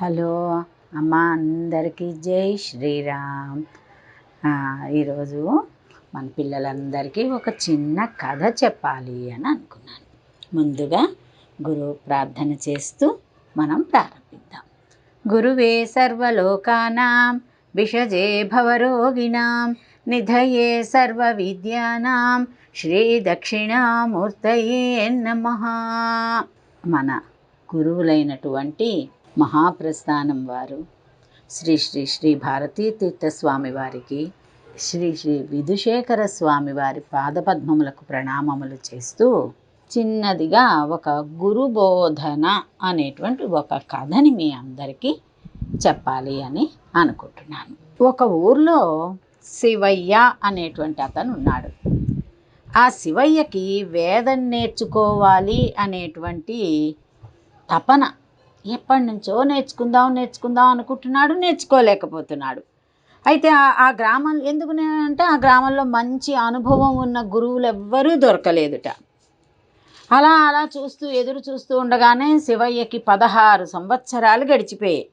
Hello అమ్మ అందరికీ జై శ్రీరామ్. ఈరోజు మన పిల్లలందరికీ ఒక చిన్న కథ చెప్పాలి అని అనుకున్నాను. ముందుగా గురువు ప్రార్థన చేస్తూ మనం ప్రారంభిద్దాం. గురువే సర్వలోకానాం విషజే భవరోగిణాం నిధయే సర్వ విద్యానాం శ్రీ దక్షిణామూర్తయే నమ. మన గురువులైనటువంటి మహాప్రస్థానం వారు. శ్రీ శ్రీ శ్రీ భారతీ తీర్థస్వామి వారికి శ్రీ శ్రీ విధుశేఖర స్వామి వారి పాదపద్మములకు ప్రణామములు చేస్తూ చిన్నదిగా ఒక గురుబోధన అనేటువంటి ఒక కథని మీ అందరికీ చెప్పాలి అని అనుకుంటున్నాను. ఒక ఊర్లో శివయ్య అనేటువంటి అతను ఉన్నాడు. ఆ శివయ్యకి వేదం నేర్చుకోవాలి అనేటువంటి తపన ఎప్పటి నుంచో నేర్చుకుందాం నేర్చుకుందాం అనుకుంటున్నాడు నేర్చుకోలేకపోతున్నాడు. అయితే ఆ- గ్రామం ఎందుకు అంటే ఆ గ్రామంలో మంచి అనుభవం ఉన్న గురువులు ఎవ్వరూ దొరకలేదుట. అలా అలా చూస్తూ ఎదురు చూస్తూ ఉండగానే శివయ్యకి పదహారు సంవత్సరాలు గడిచిపోయాయి.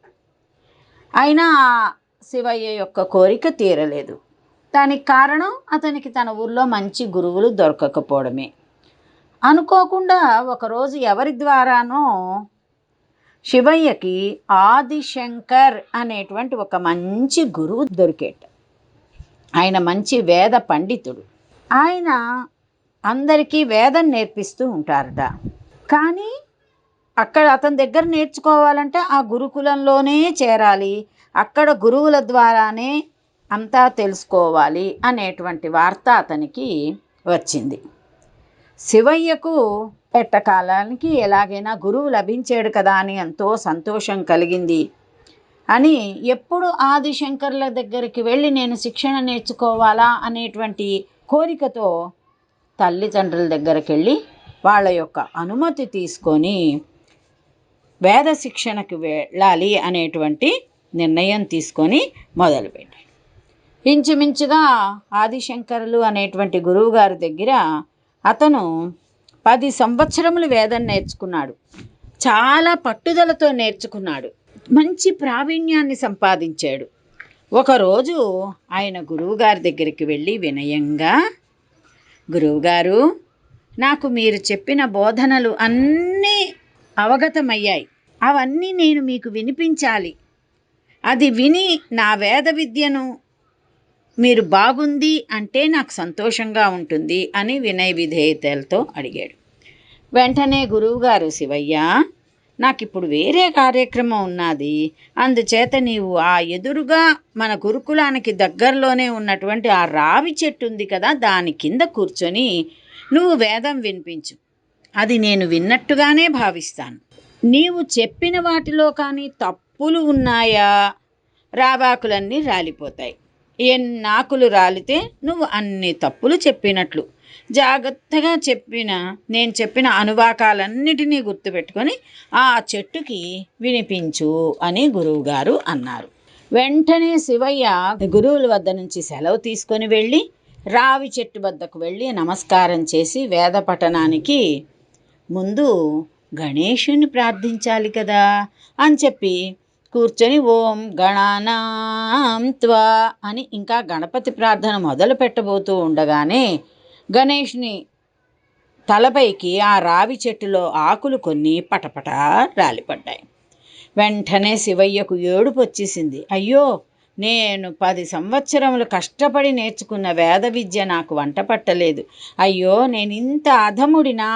అయినా శివయ్య యొక్క కోరిక తీరలేదు. దానికి కారణం అతనికి తన ఊర్లో మంచి గురువులు దొరకకపోవడమే. అనుకోకుండా ఒకరోజు ఎవరి ద్వారానో శివయ్యకి ఆదిశంకర్ అనేటువంటి ఒక మంచి గురువు దొరికేట. ఆయన మంచి వేద పండితుడు. ఆయన అందరికీ వేదం నేర్పిస్తూ ఉంటారట. కానీ అక్కడ అతని దగ్గర నేర్చుకోవాలంటే ఆ గురుకులంలోనే చేరాలి. అక్కడ గురువుల ద్వారానే అంతా తెలుసుకోవాలి అనేటువంటి వార్త అతనికి వచ్చింది. శివయ్యకు ఎట్టకాలానికి ఎలాగైనా గురువు లభించాడు కదా అని ఎంతో సంతోషం కలిగింది. అని ఎప్పుడు ఆదిశంకర్ల దగ్గరికి వెళ్ళి నేను శిక్షణ నేర్చుకోవాలా అనేటువంటి కోరికతో తల్లిదండ్రుల దగ్గరికి వెళ్ళి వాళ్ళ యొక్క అనుమతి తీసుకొని వేద శిక్షణకు వెళ్ళాలి అనేటువంటి నిర్ణయం తీసుకొని మొదలుపెట్టాడు ఇంచుమించుగా ఆదిశంకరులు అనేటువంటి గురువుగారి దగ్గర అతను పది సంవత్సరములు వేదం నేర్చుకున్నాడు. చాలా పట్టుదలతో నేర్చుకున్నాడు. మంచి ప్రావీణ్యాన్ని సంపాదించాడు. ఒకరోజు ఆయన గురువుగారి దగ్గరికి వెళ్ళి వినయంగా గురువుగారు నాకు మీరు చెప్పిన బోధనలు అన్నీ అవగతమయ్యాయి. అవన్నీ నేను మీకు వినిపించాలి. అది విని నా వేద విద్యను మీరు బాగుంది అంటే నాకు సంతోషంగా ఉంటుంది అని వినయ విధేయతలతో అడిగాడు. వెంటనే గురువుగారు శివయ్య నాకు ఇప్పుడు వేరే కార్యక్రమం ఉన్నది. అందుచేత నీవు ఆ ఎదురుగా మన గురుకులానికి దగ్గరలోనే ఉన్నటువంటి ఆ రావి చెట్టు ఉంది కదా దాని కింద కూర్చొని నువ్వు వేదం వినిపించు. అది నేను విన్నట్టుగానే భావిస్తాను. నీవు చెప్పిన వాటిలో కానీ తప్పులు ఉన్నాయా? రావాకులన్నీ రాలిపోతాయి. ఎన్నాకులు రాలితే నువ్వు అన్ని తప్పులు చెప్పినట్లు. జాగ్రత్తగా చెప్పిన నేను చెప్పిన అనువాకాలన్నిటినీ గుర్తుపెట్టుకొని ఆ చెట్టుకి వినిపించు అని గురువుగారు అన్నారు. వెంటనే శివయ్య గురువుల వద్ద నుంచి సెలవు తీసుకొని వెళ్ళి రావి చెట్టు వద్దకు వెళ్ళి నమస్కారం చేసి వేద పఠనానికి ముందు గణేషుని ప్రార్థించాలి కదా అని చెప్పి కూర్చొని ఓం గణానాం త్వా అని ఇంకా గణపతి ప్రార్థన మొదలు పెట్టబోతూ ఉండగానే గణేష్ని తలపైకి ఆ రావి చెట్టులో ఆకులు కొన్ని పటపట రాలిపడ్డాయి. వెంటనే శివయ్యకు ఏడుపు వచ్చేసింది. అయ్యో నేను పది సంవత్సరములు కష్టపడి నేర్చుకున్న వేద విద్య నాకు వంట పట్టలేదు. అయ్యో నేను ఇంత అధముడినా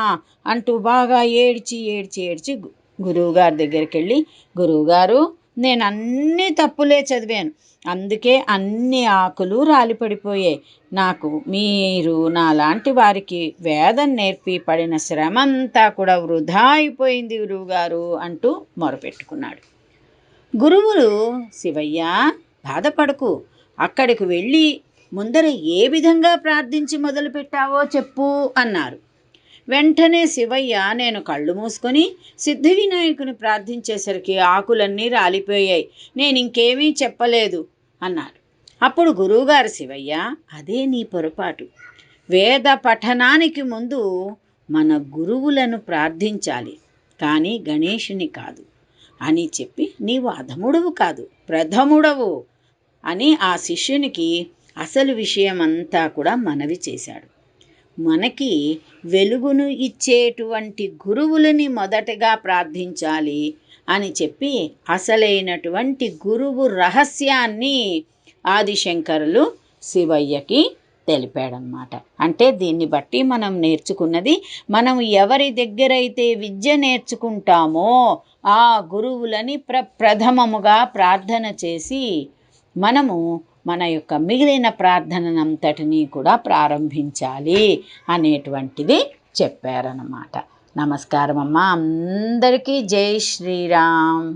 అంటూ బాగా ఏడ్చి ఏడ్చి ఏడ్చి గురువుగారి దగ్గరికి వెళ్ళి గురువుగారు నేను అన్ని తప్పులే చదివాను. అందుకే అన్ని ఆకులు రాలిపడిపోయాయి. నాకు మీరు నాలాంటి వారికి వేదం నేర్పి పడిన శ్రమంతా కూడా వృధా అయిపోయింది గురువుగారు అంటూ మొరపెట్టుకున్నాడు. గురువులు శివయ్య బాధపడకు. అక్కడికి వెళ్ళి ముందర ఏ విధంగా ప్రార్థించి మొదలుపెట్టావో చెప్పు అన్నారు. వెంటనే శివయ్య నేను కళ్ళు మూసుకొని సిద్ధి వినాయకుని ప్రార్థించేసరికి ఆకులన్నీ రాలిపోయాయి. నేను ఇంకేమీ చెప్పలేదు అన్నారు అప్పుడు గురువుగారు శివయ్య అదే నీ పొరపాటు. వేద పఠనానికి ముందు మన గురువులను ప్రార్థించాలి. కానీ గణేషుని కాదు. అని చెప్పి నీవు అధముడవు కాదు ప్రథముడవు అని ఆ శిష్యునికి అసలు విషయం అంతా కూడా మనవి చేశాడు. మనకి వెలుగును ఇచ్చేటువంటి గురువులని మొదటగా ప్రార్థించాలి అని చెప్పి అసలైనటువంటి గురువు రహస్యాన్ని ఆదిశంకరులు శివయ్యకి తెలిపాడనమాట అంటే దీన్ని బట్టి మనం నేర్చుకున్నది మనం ఎవరి దగ్గరైతే విద్య నేర్చుకుంటామో ఆ గురువులని ప్ర ప్రథమముగా ప్రార్థన చేసి మనము మన యొక్క మిగిలిన ప్రార్థననంతటినీ కూడా ప్రారంభించాలి అనేటువంటిది చెప్పారన్నమాట. నమస్కారం అమ్మ అందరికీ జై శ్రీరామ్.